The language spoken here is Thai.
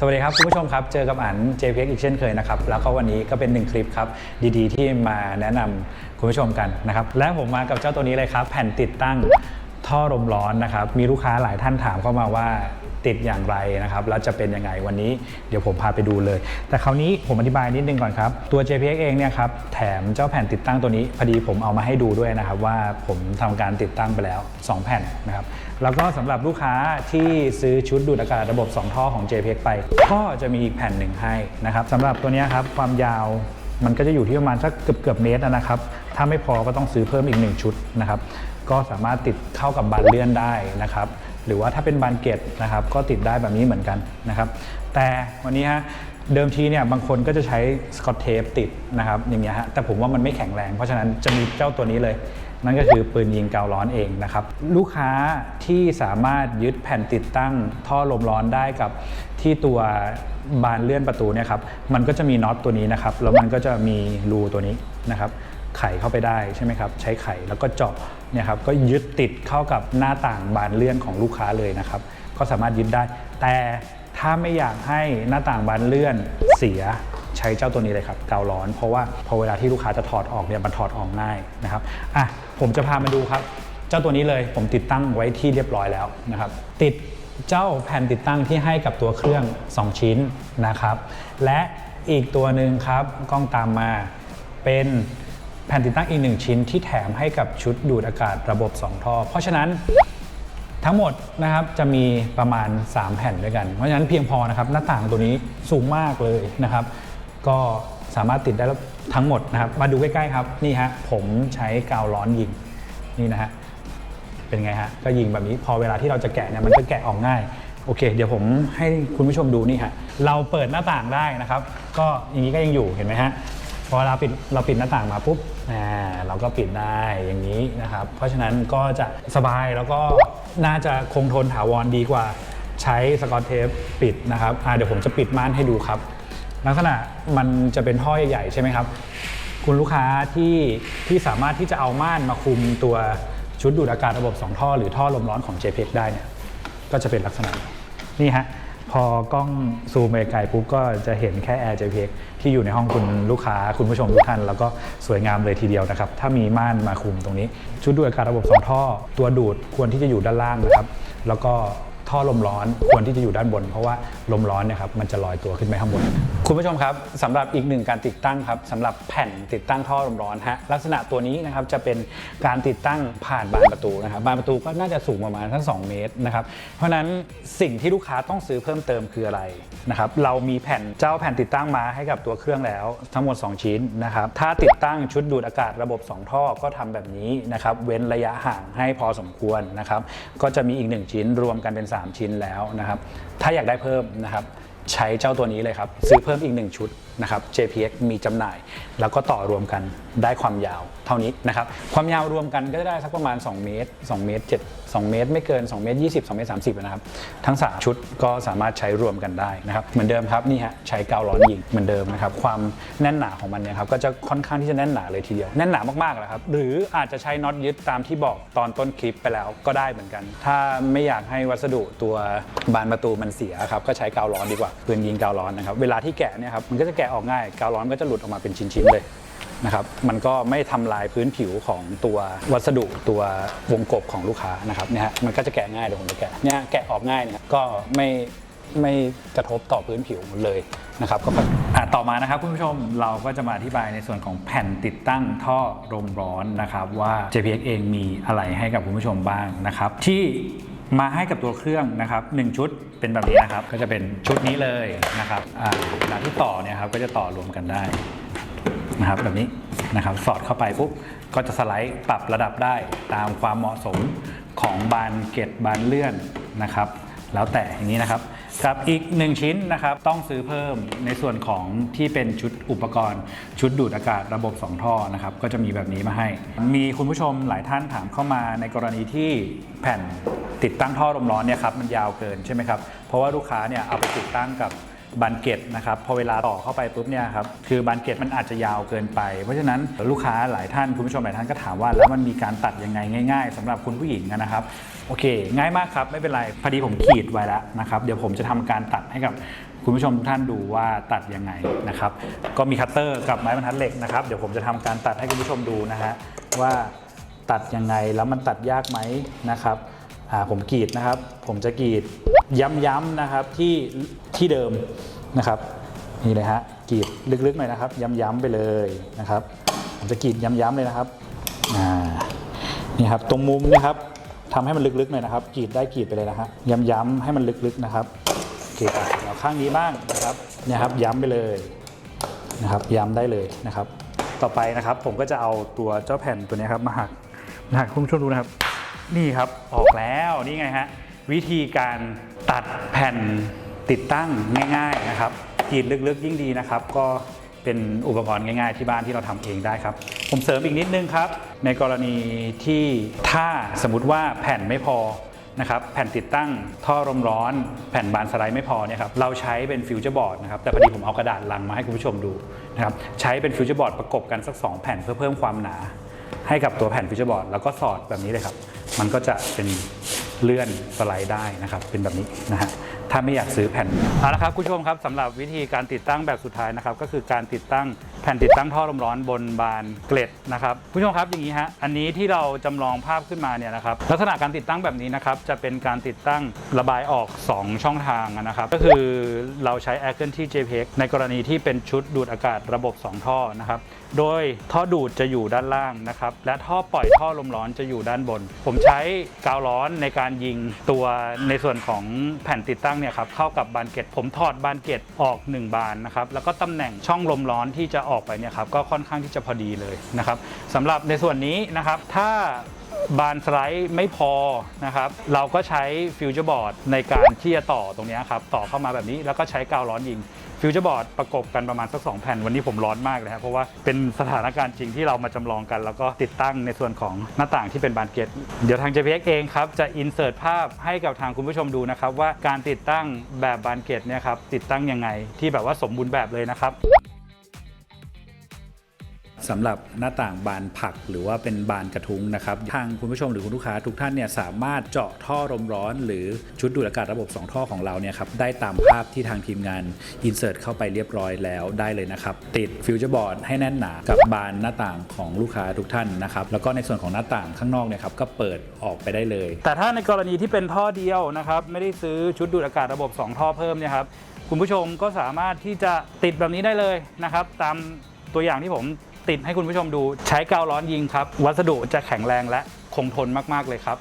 สวัสดีครับคุณผู้ชมครับ เจอกับอัน JPX อีกเช่นเคยนะครับ แล้วก็วันนี้ก็เป็นหนึ่งคลิปครับ ดีๆ ที่มาแนะนำคุณผู้ชมกันนะครับ และผมมากับเจ้าตัวนี้เลยครับ แผ่นติดตั้งท่อลมร้อนนะครับ มีลูกค้าหลายท่านถามเข้ามาว่าติดอย่างไรนะครับ แล้วจะเป็นยังไงวันนี้เดี๋ยวผมพาไปดูเลย แต่คราวนี้ผมอธิบายนิดนึงก่อนครับ ตัว JPX เองเนี่ยครับ แถมเจ้าแผ่นติดตั้งตัวนี้ พอดีผมเอามาให้ดูด้วยนะครับว่าผมทำการติดตั้งไปแล้ว 2 แผ่นนะครับ แล้วก็สำหรับลูกค้าที่ซื้อชุดดูดอากาศระบบ 2 ท่อของ JPEX ไป ก็จะมีอีกแผ่นหนึ่งให้นะครับสำหรับตัวนี้ครับความยาวมันก็จะอยู่ที่ประมาณสักเกือบเกือบเมตรนะครับ ถ้าไม่พอก็ต้องซื้อเพิ่มอีก 1 ชุดนะครับ ก็สามารถติดเข้ากับบานเลื่อนได้นะครับ หรือว่าถ้าเป็นบานเกตนะครับ ก็ติดได้แบบนี้เหมือนกันนะครับ แต่วันนี้ฮะเดิมทีเนี่ยบางคนก็จะใช้สกอตเทปติดนะครับอย่างเงี้ยฮะแต่ผมว่ามันไม่แข็งแรง เพราะฉะนั้นจะมีเจ้าตัวนี้เลย นั่นก็คือปืนยิงกาวร้อนเองนะครับ ลูกค้าที่สามารถยึดแผ่นติดตั้งท่อลมร้อนได้กับที่ตัวบานเลื่อนประตูเนี่ยครับ มันก็จะมีน็อตตัวนี้นะครับ แล้วมันก็จะมีรูตัวนี้นะครับ ไขเข้าไปได้ใช่ไหมครับ ใช้ไขแล้วก็เจาะเนี่ยครับ ก็ยึดติดเข้ากับหน้าต่างบานเลื่อนของลูกค้าเลยนะครับ ก็สามารถยึดได้ แต่ถ้าไม่อยากให้หน้าต่างบานเลื่อนเสีย ใช้เจ้าตัวนี้เลยครับกาวร้อน เพราะว่าพอเวลาที่ลูกค้าจะถอดออกเนี่ยมันถอดออกง่ายนะครับอะผมจะพามาดูครับ เจ้าตัวนี้เลยผมติดตั้งไว้ที่เรียบร้อยแล้วนะครับ ติดเจ้าแผ่นติดตั้งที่ให้กับตัวเครื่อง 2 ชิ้นนะครับ และอีกตัวหนึ่งครับกล้องตามมาเป็นแผ่นติดตั้งอีกหนึ่งชิ้นที่แถมให้กับชุดดูดอากาศระบบ 2 ท่อ เพราะฉะนั้นทั้งหมดนะครับจะมีประมาณ 3 แผ่นด้วยกัน เพราะฉะนั้นเพียงพอนะครับหน้าต่างตัวนี้สูงมากเลยนะครับ ก็สามารถติดได้แล้วทั้งหมดนะครับ มาดูใกล้ๆครับนี่ฮะผมใช้กาวร้อนยิงนี่นะฮะเป็นไงฮะก็ยิงแบบนี้พอเวลาที่เราจะแกะเนี่ยมันก็แกะออกง่ายโอเค เดี๋ยวผมให้คุณผู้ชมดูนี่ฮะเราเปิดหน้าต่างได้นะครับ ก็อย่างนี้ก็ยังอยู่เห็นไหมฮะพอเราปิดเราปิดหน้าต่างมาปุ๊บอ่าเราก็ปิดได้อย่างนี้นะครับ เพราะฉะนั้นก็จะสบายแล้วก็น่าจะคงทนถาวรดีกว่าใช้สกอตเทปปิดนะครับอ่าเดี๋ยวผมจะปิดม่านให้ดูครับ ลักษณะมันจะเป็นท่อใหญ่ใช่ไหมครับ คุณลูกค้าที่ที่สามารถที่จะเอาม่านมาคุมตัวชุดดูดอากาศระบบ 2 ท่อ หรือท่อลมร้อนของ JPEG ได้เนี่ยก็จะเป็นลักษณะนี้นี่ฮะพอกล้องซูมไปไกลปุ๊บก็จะเห็นแค่ Air JPEG ที่อยู่ในห้องคุณลูกค้าคุณผู้ชมทุกท่าน แล้วก็สวยงามเลยทีเดียวนะครับ ถ้ามีม่านมาคุมตรงนี้ ชุดดูดอากาศระบบ 2 ท่อ ตัวดูดควรที่จะอยู่ด้านล่างนะครับ แล้วก็ ท่อลมร้อนควรที่จะอยู่ด้านบน เพราะว่าลมร้อนเนี่ยครับมันจะลอยตัวขึ้นไปข้างบน คุณผู้ชมครับสำหรับอีกหนึ่งการติดตั้งครับสำหรับแผ่นติดตั้งท่อลมร้อนฮะลักษณะตัวนี้นะครับจะเป็นการติดตั้งผ่านบานประตูนะครับบานประตูก็น่าจะสูงประมาณทั้ง 2 เมตรนะครับเพราะฉะนั้นสิ่งที่ลูกค้าต้องซื้อเพิ่มเติมคืออะไรนะครับเรามีแผ่นเจ้าแผ่นติดตั้งมาให้กับตัวเครื่องแล้วทั้งหมด 2 ชิ้นนะครับถ้าติดตั้งชุดดูดอากาศระบบ 2 ท่อก็ทำแบบนี้นะครับเว้นระยะห่างให้พอสมควรนะครับก็จะมีอีก 1 ชิ้นรวมกันเป็น3 ชิ้นแล้วนะครับ ถ้าอยากได้เพิ่มนะครับ ใช้เจ้าตัวนี้เลยครับ ซื้อเพิ่มอีก 1 ชุดนะครับ JPX มีจำหน่าย แล้วก็ต่อรวมกันได้ความยาวเท่านี้นะครับ ความยาวรวมกันก็จะได้สักประมาณ 2 เมตร 2 เมตร 7 2 เมตร ไม่เกิน 2 เมตร 20 2 เมตร 30 นะครับ ทั้ง 3 ชุดก็สามารถใช้รวมกันได้นะครับ เหมือนเดิมครับนี่ฮะใช้กาวร้อนยิงเหมือนเดิมนะครับ ความแน่นหนาของมันเนี่ยครับก็จะค่อนข้างที่จะแน่นหนาเลยทีเดียว แน่นหนามากๆเลยครับ หรืออาจจะใช้น็อตยึดตามที่บอกตอนต้นคลิปไปแล้วก็ได้เหมือนกัน ถ้าไม่อยากให้วัสดุตัวบานประตูมันเสียครับก็ใช้กาวร้อนดีกว่าปืนยิงกาวร้อนนะครับเวลาที่แกะเนี่ยครับมันก็จะแกะออกง่ายกาวร้อนก็จะหลุดออกมาเป็นชิ้นๆเลยนะครับมันก็ไม่ทำลายพื้นผิวของตัววัสดุตัววงกบของลูกค้านะครับเนี่ยฮะมันก็จะแกะง่ายเดี๋ยวผมจะแกะเนี่ยแกะออกง่ายเนี่ยก็ไม่ไม่กระทบต่อพื้นผิวเลยนะครับก็ต่อมานะครับคุณผู้ชมเราก็จะมาอธิบายในส่วนของแผ่นติดตั้งท่อลมร้อนนะครับว่า JPX เองมีอะไรให้กับคุณผู้ชมบ้างนะครับที่ มาให้กับตัวเครื่องนะครับหนึ่งชุดเป็นแบบนี้นะครับ ก็จะเป็นชุดนี้เลยนะครับอ่าเวลาที่ต่อเนี่ยครับก็จะต่อรวมกันได้นะครับแบบนี้นะครับสอดเข้าไปปุ๊บก็จะสไลด์ปรับระดับได้ตามความเหมาะสมของบานเกตบานเลื่อนนะครับ แล้วแต่อย่างนี้นะครับ กับอีกหนึ่งชิ้นนะครับต้องซื้อเพิ่มในส่วนของที่เป็นชุดอุปกรณ์ ชุดดูดอากาศระบบ 2 ท่อนะครับก็จะมีแบบนี้มาให้ มีคุณผู้ชมหลายท่านถามเข้ามาในกรณีที่แผ่นติดตั้งท่อลมร้อนเนี่ยครับมันยาวเกินใช่ไหมครับเพราะว่าลูกค้าเนี่ยเอาไปติดตั้งกับ บานเกตนะครับพอเวลาต่อเข้าไปปุ๊บเนี่ยครับคือบานเกตมันอาจจะยาวเกินไป เพราะฉะนั้นลูกค้าหลายท่านคุณผู้ชมหลายท่านก็ถามว่าแล้วมันมีการตัดยังไงง่าย ๆสำหรับคุณผู้หญิงนะครับโอเค ง่ายมากครับไม่เป็นไรพอดีผมขีดไว้แล้วนะครับเดี๋ยวผมจะทำการตัดให้กับคุณผู้ชมทุกท่านดูว่าตัดยังไงนะครับก็มีคัตเตอร์กับไม้บรรทัดเหล็กนะครับเดี๋ยวผมจะทำการตัดให้คุณผู้ชมดูนะฮะว่าตัดยังไงแล้วมันตัดยากไหมนะครับ ผมกรีดนะครับ ผมจะกรีดย้ำๆนะครับที่ที่เดิมนะครับนี่เลยฮะกรีดลึกๆหน่อยนะครับ ย้ำๆไปเลยนะครับ ผมจะกรีดย้ำๆเลยนะครับอ่านี่ครับตรงมุมนะครับทำให้มันลึกๆหน่อยนะครับกรีดได้กรีดไปเลยนะฮะย้ำๆให้มันลึกๆนะครับโอเคเราข้างนี้บ้างนะครับเนี่ยครับย้ำไปเลยนะครับ ย้ำได้เลยนะครับ ต่อไปนะครับ ผมก็จะเอาตัวเจ้าแผ่นตัวนี้ครับมาหักมาหักคุณผู้ชมดูนะครับ นี่ครับออกแล้วนี่ไงฮะวิธีการตัดแผ่นติดตั้งง่าย ๆนะครับกรีดลึกๆยิ่งดีนะครับ ก็เป็นอุปกรณ์ง่าย ๆ ที่บ้านที่เราทำเองได้ครับ ผมเสริมอีกนิดนึงครับ ในกรณีที่ถ้าสมมติว่าแผ่นไม่พอนะครับแผ่นติดตั้งท่อลมร้อน แผ่นบานสไลด์ไม่พอเนี่ยครับเราใช้เป็นฟิวเจอร์บอร์ดนะครับแต่พอดีผมเอากระดาษลังมาให้คุณผู้ชมดูนะครับใช้เป็นฟิวเจอร์บอร์ดประกบกันสัก 2 แผ่นเพื่อเพิ่มความหนา ให้กับตัวแผ่นฟิชเชอร์บอร์ดแล้วก็สอดแบบนี้เลยครับ มันก็จะเป็นเลื่อนสไลด์ได้นะครับ เป็นแบบนี้นะฮะ ถ้าไม่อยากซื้อแผ่นเอาละครับคุณผู้ชมครับสำหรับวิธีการติดตั้งแบบสุดท้ายนะครับก็คือการติดตั้งแผ่นติดตั้งท่อลมร้อนบนบานเกล็ดนะครับคุณผู้ชมครับอย่างนี้ฮะอันนี้ที่เราจำลองภาพขึ้นมาเนี่ยนะครับลักษณะการติดตั้งแบบนี้นะครับจะเป็นการติดตั้งระบายออก 2 ช่องทางนะครับก็คือเราใช้ a i r เกิลที่ JPEG ในกรณีที่เป็นชุดดูดอากาศระบบ 2 ท่อนะครับโดยท่อดูดจะอยู่ด้านล่างนะครับและท่อปล่อยท่อลมร้อนจะอยู่ด้านบน ผมใช้กาวร้อนในการยิงตัวในส่วนของแผ่นติดตั้งเนี่ยครับเข้ากับบานเกล็ดผมถอดบานเกล็ดออก 1 บานนะครับแล้วก็ตำแหน่งช่องลมร้อนที่จะออกไปเนี่ยครับก็ค่อนข้างที่จะพอดีเลยนะครับสำหรับในส่วนนี้นะครับถ้าบานสไลด์ไม่พอนะครับ เราก็ใช้ฟิวเจอร์บอร์ดในการที่จะต่อตรงนี้ครับ ต่อเข้ามาแบบนี้แล้วก็ใช้กาวร้อนยิง ฟิวเจอร์บอร์ดประกบกันประมาณสักสองแผ่นวันนี้ผมร้อนมากเลยครับเพราะว่าเป็นสถานการณ์จริงที่เรามาจำลองกัน แล้วก็ติดตั้งในส่วนของหน้าต่างที่เป็นบานเกตเดี๋ยวทาง JPX เองครับจะอินเสิร์ตภาพให้กับทางคุณผู้ชมดูนะครับว่าการติดตั้งแบบบานเกตเนี่ยครับติดตั้งยังไงที่แบบว่าสมบูรณ์แบบเลยนะครับ สำหรับหน้าต่างบานผักหรือว่าเป็นบานกระทุ้งนะครับทางคุณผู้ชมหรือคุณลูกค้าทุกท่านเนี่ยสามารถเจาะท่อลมร้อน หรือชุดดูดอากาศระบบ 2 ท่อของเราเนี่ยครับได้ตามภาพที่ทางทีมงานอินเสิร์ตเข้าไปเรียบร้อยแล้วได้เลยนะครับ ติดฟิวเจอร์บอร์ดให้แน่นหนากับบานหน้าต่างของลูกค้าทุกท่านนะครับแล้วก็ในส่วนของหน้าต่างข้างนอกเนี่ยครับก็เปิดออกไปได้เลย แต่ถ้าในกรณีที่เป็นท่อเดียวนะครับไม่ได้ซื้อชุดดูดอากาศระบบ 2 ท่อเพิ่มเนี่ยครับคุณผู้ชมก็สามารถที่จะติดแบบนี้ได้เลยนะครับ ตามตัวอย่างที่ผม ติดให้คุณผู้ชมดู ใช้กาวร้อนยิงครับ วัสดุจะแข็งแรงและคงทนมาก ๆ เลยครับ